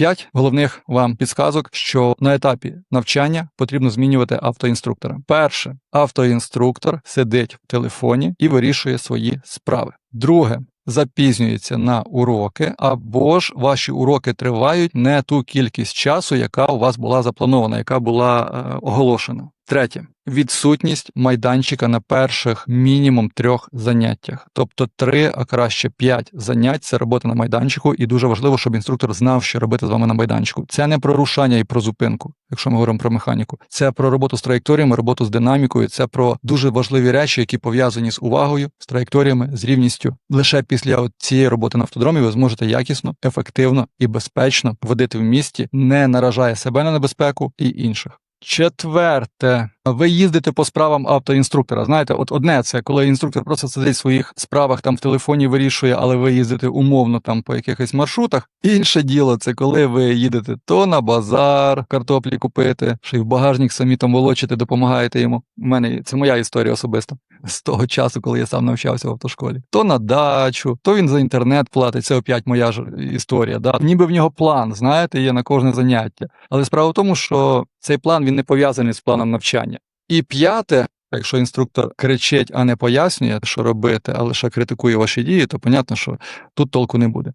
П'ять головних вам підсказок, що на етапі навчання потрібно змінювати автоінструктора. Перше, автоінструктор сидить в телефоні і вирішує свої справи. Друге. Запізнюється на уроки, або ж ваші уроки тривають не ту кількість часу, яка у вас була запланована, яка була е, оголошена. Третє відсутність майданчика на перших мінімум трьох заняттях, тобто три, а краще п'ять занять. Це робота на майданчику, і дуже важливо, щоб інструктор знав, що робити з вами на майданчику. Це не про рушання і про зупинку, якщо ми говоримо про механіку. Це про роботу з траєкторіями, роботу з динамікою. Це про дуже важливі речі, які пов'язані з увагою, з траєкторіями, з рівністю. Лише після цієї роботи на автодромі ви зможете якісно, ефективно і безпечно водити в місті, не наражає себе на небезпеку і інших. Четверте, ви їздите по справам автоінструктора. Знаєте, от одне це коли інструктор просто сидить в своїх справах там в телефоні вирішує, але ви їздите умовно там по якихось маршрутах. Інше діло це коли ви їдете то на базар картоплі купити, що й в багажник самі там волочите, допомагаєте йому. У мене це моя історія особиста з того часу, коли я сам навчався в автошколі. То на дачу, то він за інтернет платить. Це опять моя ж історія. Да? Ніби в нього план, знаєте, є на кожне заняття. Але справа в тому, що цей план він не пов'язаний з планом навчання. І п'яте, якщо інструктор кричить, а не пояснює, що робити, а лише критикує ваші дії, то понятно, що тут толку не буде.